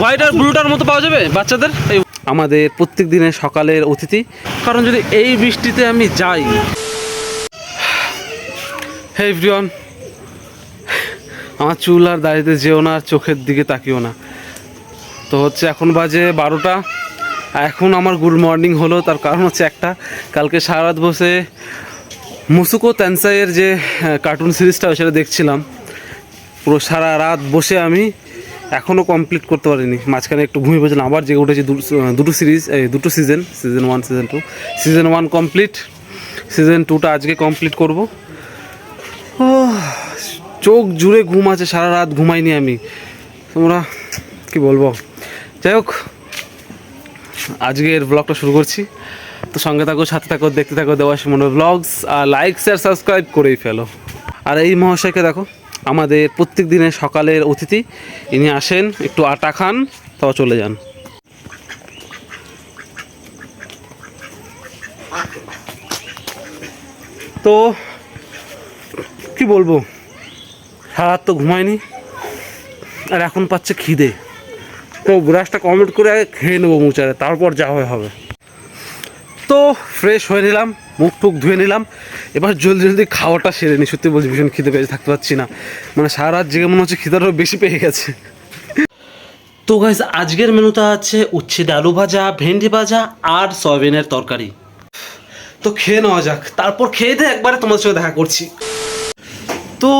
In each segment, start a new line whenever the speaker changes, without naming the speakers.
White আর ব্লুটার মতো পাওয়া যাবে বাচ্চাদের? এই আমাদের প্রত্যেক দিনের সকালের অতিথি। কারণ যদি এই বৃষ্টিতে আমি যাই, হে এভরিওয়ান, আমার চুল আর দাড়িতে যেও না, আর চোখের দিকে তাকিও না। তো হচ্ছে এখন বাজে বারোটা। এখন আমার গুড মর্নিং হলো, তার কারণ হচ্ছে একটা। কালকে সারা রাত বসে মুসুকো ত্যানসাইয়ের যে কার্টুন সিরিজটা সেটা দেখছিলাম। পুরো সারা রাত বসে আমি এখনও কমপ্লিট করতে পারিনি। মাঝখানে একটু ঘুমিয়ে পড়েছিলাম, আবার জেগে উঠেছি দুটো সিরিজ এই দুটো season season one season two season one complete season টুটা আজকে কমপ্লিট করব। ও চোখ জুড়ে ঘুম আছে, সারা রাত ঘুমাইনি আমি। তোমরা, কি বলব? যাই হোক আজকের ব্লগটা শুরু করছি। তো সঙ্গে থাকো, সাথে থাকো, দেখতে থাকো দেওয়াস মনে ব্লগস আর লাইক শেয়ার সাবস্ক্রাইব করেই ফেলো। আর এই মহাশয়কে দেখো। আমাদের প্রত্যেক দিনের সকালের অতিথি। ইনি আসেন, একটু আটা খান তাও চলে যান। তো, কি বলব? রাত তো ঘুমায়নি, আর এখন পাচ্ছে খিদে। তো ব্রাশটা কমপ্লিট করে খেয়ে নেব মুচারে, তারপর যা হয় হবে। তো ফ্রেশ হয়ে নিলাম, মুখ টুক ধুয়ে নিলাম। এবার জলদি জলদি খাওয়াটা সেরে নি, সত্যি বলছি, ভীষণ খিদে পেয়ে থাকতে পারছি না। মানে সারা রাত জেগে মনে হচ্ছে খিদাটাও বেশি পেয়ে গেছে। তো গাইজ আজকের মেনুটা আছে উচ্ছে আলু ভাজা, ভেন্ডি ভাজা আর সয়াবিনের তরকারি। তো খেয়ে নেওয়া যাক, তারপর খেয়ে দিয়ে একবারে তোমাদের সঙ্গে দেখা করছি। তো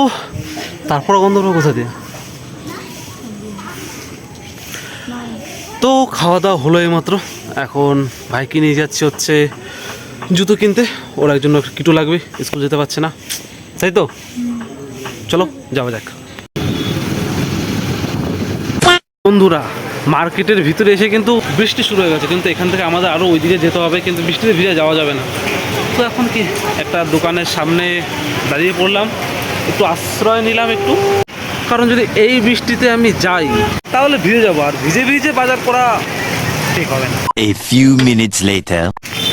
তারপর গন্ধ কোথা দিয়ে? তো খাওয়া দাওয়া হলো এইমাত্র। এখন ভাইকে নিয়ে যাচ্ছে হচ্ছে জুতো কিনতে। ওর একজন কিটো লাগবে, স্কুল যেতে পারছে না। তাই তো? চলো, যাওয়া যাক। বন্ধুরা, মার্কেটের ভিতরে এসে কিন্তু বৃষ্টি শুরু হয়ে গেছে। কিন্তু এখান থেকে আমাদের আরও ওইদিকে যেতে হবে, কিন্তু বৃষ্টিতে ভিজে যাওয়া যাবে না। তো এখন কি? একটা দোকানের সামনে দাঁড়িয়ে পড়লাম। একটু আশ্রয় নিলাম একটু। কারণ যদি এই বৃষ্টিতে আমি যাই তাহলে ভিজে যাব আর ভিজে ভিজে বাজার করা ঠিক হবে না।
A few minutes later.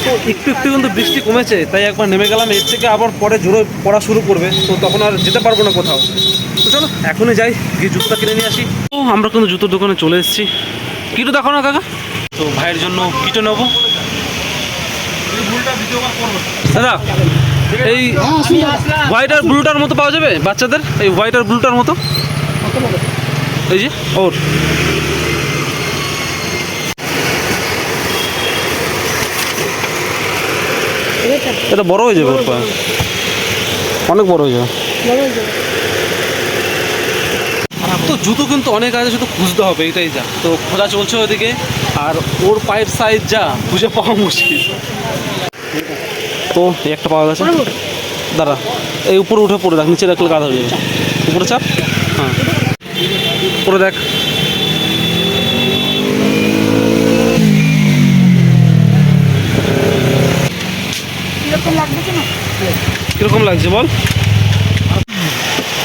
তো একটু একটু কিন্তু বৃষ্টি কমেছে তাই একবার নেমে গেলাম এর থেকে আবার পরে জোরে পড়া শুরু করবে তো তখন আর যেতে পারব না কোথাও। তো চলো এখনই যাই গিয়ে জুতোটা কিনে নিয়ে আসি। ও আমরা কিন্তু জুতোর দোকানে চলে এসেছি। কিটো দেখো না কাকা? তো ভাইয়ের জন্য কিটো নেব। দাদা এই হোয়াইট আর ব্লুটার মতো পাওয়া যাবে বাচ্চাদের? এই হোয়াইট আর ব্লুটার মতো? এই যে, ওর। এটা বড় হয়ে যাবে, ওর অনেক বড় হয়ে যাবে। তো জুতো কিন্তু অনেক আছে শুধু খুঁজতে হবে, এটাই যা। তো খোঁজা চলছে ওদিকে আর ওর পায়ের সাইজ যা, খুঁজে পাওয়া মুশকিল। তো একটা পাওয়া গেছে। দাঁড়া, এই উপরে উঠে পড়ে দেখ নিচে রাখলে কাদা হয়ে যাবে। উপরে চাপ? হ্যাঁ। উপরে দেখ। কীরকম লাগছে বল।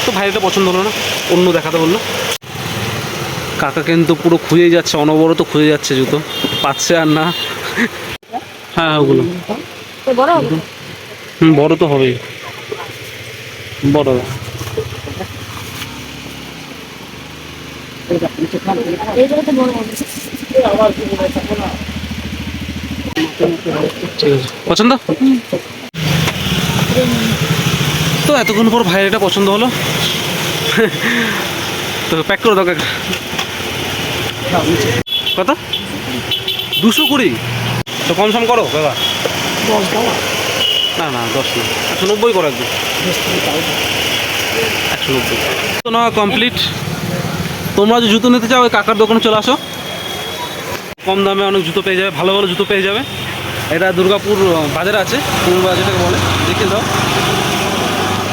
তো ভাইটা পছন্দ হলো না অন্য দেখাতে বলল। কাকা কিন্তু পুরো খুঁজে যাচ্ছে অনবরত খুঁজে যাচ্ছে জুতো। পাচ্ছে আর না। হ্যাঁ ওগুলো।
বড়
তো হবেই। বড়
এই জায়গাতে বড় হবে
ঠিক আছে পছন্দ? তো এতক্ষণ পর ভাইয়ের এটা পছন্দ হলো। তো প্যাক করে দাও কাকা। কত? দুশো কুড়ি। তো কম সম করো কাকা। না না, দশ একশো নব্বই করো একদম। একশো নব্বই। তো না কমপ্লিট তোমরা যে জুতো নিতে চাও ওই কাকার দোকানে চলে আসো। কম দামে অনেক জুতো পেয়ে যাবে ভালো ভালো জুতো পেয়ে যাবে। এটা দুর্গাপুর বাজার আছে পূর্ব বাজারটাকে বলে দেখে দাও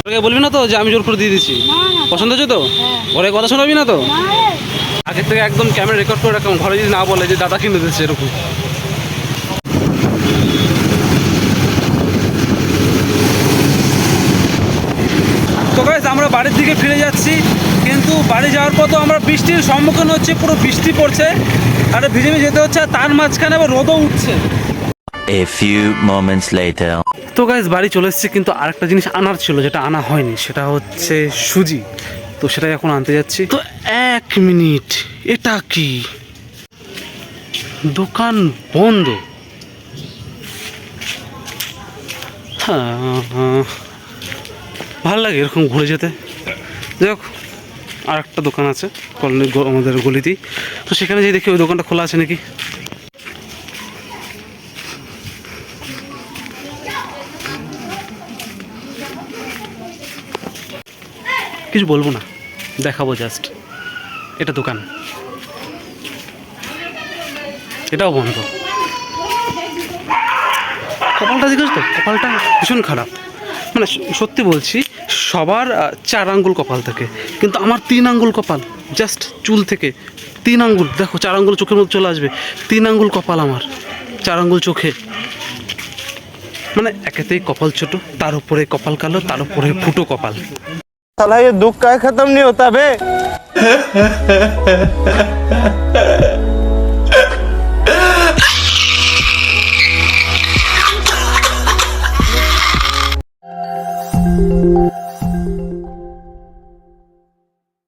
তোকে বলবি না তো যে আমি জোর করে দিয়ে দিচ্ছি? পছন্দ হচ্ছে তো? ঘরে কথা শোনাবি না তো? আগের থেকে একদম ক্যামেরা রেকর্ড করে রাখলাম ঘরে যদি না বলে যে দাদা কিনে দিচ্ছে এরকম। তো গাইজ আমরা বাড়ির দিকে ফিরে যাচ্ছি। কিন্তু বাড়ি যাওয়ার পর তো আমরা বৃষ্টির সম্মুখীন হচ্ছে পুরো বৃষ্টি পড়ছে। আর ভিজে ভিজে যেতে হচ্ছে তার মাঝখানে আবার রোদও উঠছে।
A few moments later.
তো গাইজ বাড়ি চলে এসেছি কিন্তু আরেকটা জিনিস আনার ছিল যেটা আনা হয়নি সেটা হচ্ছে সুজি। তো সেটাই এখন আনতে যাচ্ছি। তো এক মিনিট এটা কি? দোকান বন্ধ। হ্যাঁ। ভালো লাগে এরকম ঘুরে যেতে। যাই হোক আর একটা দোকান আছে, কলোনি আমাদের গলিতেই। তো সেখানে যেয়ে দেখি ওই দোকানটা খোলা আছে নাকি। কিছু বলব না, দেখাবো জাস্ট এটা দোকান। এটাও বন্ধ। কপালটা দেখেছ তো কপালটা ভীষণ খারাপ। মানে স- সত্যি বলছি সবার আহ, চার আঙ্গুল কপাল থাকে কিন্তু আমার তিন আঙ্গুল কপাল জাস্ট চুল থেকে তিন আঙ্গুল দেখো চার আঙ্গুল চোখের মধ্যে চলে আসবে তিন আঙ্গুল কপাল আমার চার আঙ্গুল চোখে মানে একেতেই কপাল ছোট তার উপরে কপাল কালো তার উপরে ফুটো কপাল
साला ये दुख का खत्म नहीं होता बे